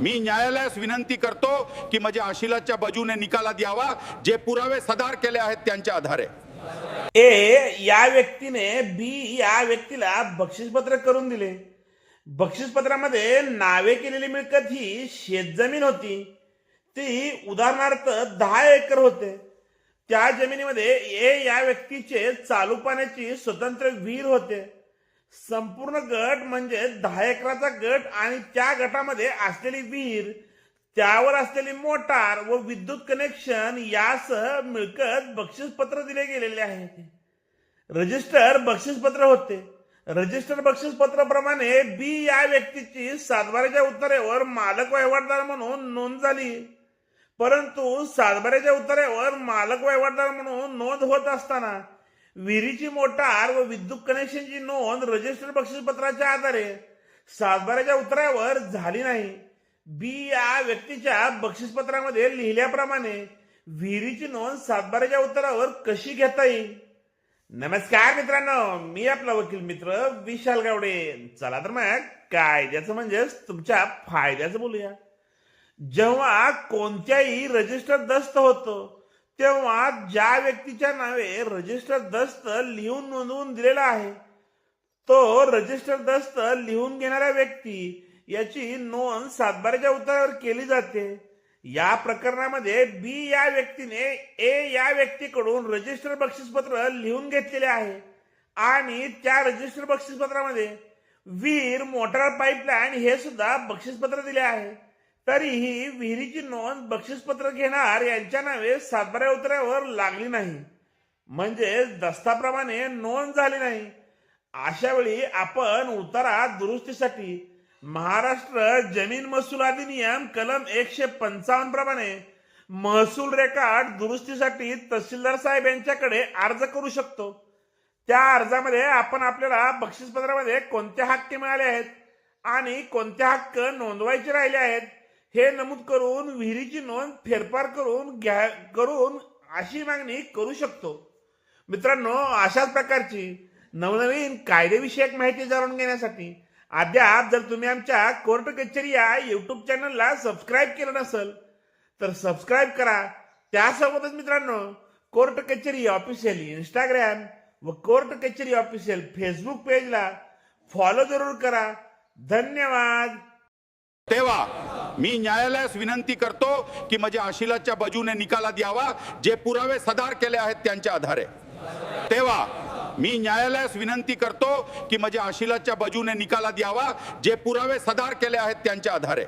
मी न्यायालयास विनंती करतो की म्हणजे आशिलाच्या बाजूने निकालात यावा जे पुरावे सदार केले आहेत त्यांच्या आधारे. ए या व्यक्तीने बी या व्यक्तीला बक्षीसपत्र करून दिले. बक्षीसपत्रामध्ये नावे केलेली मिळकत ही शेतजमीन होती. ती उदाहरणार्थ दहा एकर होते. त्या जमिनीमध्ये ए या व्यक्तीचे चालू पाण्याची स्वतंत्र विहीर होते. संपूर्ण गट म्हणजे दहा एकराचा गट आणि त्या गटामध्ये असलेली विहीर त्यावर असलेली मोटार व विद्युत कनेक्शन यासह मिळकत बक्षीसपत्र दिले गेलेले आहे. रजिस्टर बक्षीसपत्र होते. रजिस्टर बक्षीसपत्राप्रमाणे बी या व्यक्तीची सातबाऱ्याच्या उत्तरेवर मालक वहिवाटदार म्हणून नोंद झाली. परंतु सातबाऱ्याच्या उत्तरेवर मालक वहिवाटदार म्हणून नोंद होत असताना विहिरीची मोटार व विद्युत कनेक्शनची नोंद रजिस्टर बक्षीसपत्राच्या आधारे. सातबाऱ्याच्या उत्तरावर झाली नाही. बी या व्यक्तीच्या बक्षीसपत्रामध्ये लिहिल्याप्रमाणे विहिरीची नोंद सातबाऱ्याच्या उत्तरावर कशी घेता येईल? नमस्कार मित्रांनो मी आपला वकील मित्र विशाल गावडे. चला तर मग कायद्याचं म्हणजेच तुमच्या फायद्याचं बोलूया. जेव्हा कोणत्याही रजिस्टर दस्त होतं तेव्हा ज्या व्यक्तीच्या नावे रजिस्टर दस्त लिहून नोंदवून दिलेला आहे तो रजिस्टर दस्त लिहून घेणाऱ्या व्यक्ती याची नोंद सातबाराच्या उत्तरावर केली जाते. या प्रकरणामध्ये बी या व्यक्तीने ए या व्यक्तीकडून रजिस्टर बक्षीसपत्र लिहून घेतलेले आहे आणि त्या रजिस्टर बक्षीसपत्रामध्ये वीर मोटार पाईपलाईन हे सुद्धा बक्षीसपत्र दिले आहे. तरीही विहिरीची नोंद बक्षीसपत्र घेणार यांच्या नावे सातबाऱ्या उतऱ्यावर लागली नाही. म्हणजे दस्ताप्रमाणे नोंद झाली नाही. अशा वेळी आपण उतारा दुरुस्तीसाठी महाराष्ट्र जमीन महसूल अधिनियम कलम एकशे पंचावन्न प्रमाणे महसूल रेकॉर्ड दुरुस्तीसाठी तहसीलदार साहेब यांच्याकडे अर्ज करू शकतो. त्या अर्जामध्ये आपण आपल्याला बक्षीसपत्रामध्ये कोणते हक्क मिळाले आहेत आणि कोणते हक्क नोंदवायचे राहिले आहेत? हे नमूद करून विहिरीची नोंद फेरफार करून घ्या करून अशी मागणी करू शकतो. मित्रांनो अशाच प्रकारची नवनवीन कायदेविषयक माहिती जाणून घेण्यासाठी अद्याप जर तुम्ही आमच्या कोर्ट कचेरी या यूट्यूब चॅनलला सबस्क्राईब केलं नसेल तर सबस्क्राईब करा. त्यासोबतच मित्रांनो कोर्ट कचेरी ऑफिशियल इंस्टाग्राम व कोर्ट कचेरी ऑफिशियल फेसबुक पेजला फॉलो जरूर करा. धन्यवाद. तेव्हा मी न्यायालयास विनंती करतो की माझ्या आशिलाच्या बाजूने निकालात यावा जे पुरावे सदार केले आहेत त्यांच्या आधारे. तेव्हा मी न्यायालयास विनंती करतो की माझ्या आशिलाच्या बाजूने निकालात यावा जे पुरावे सदार केले आहेत त्यांच्या आधारे.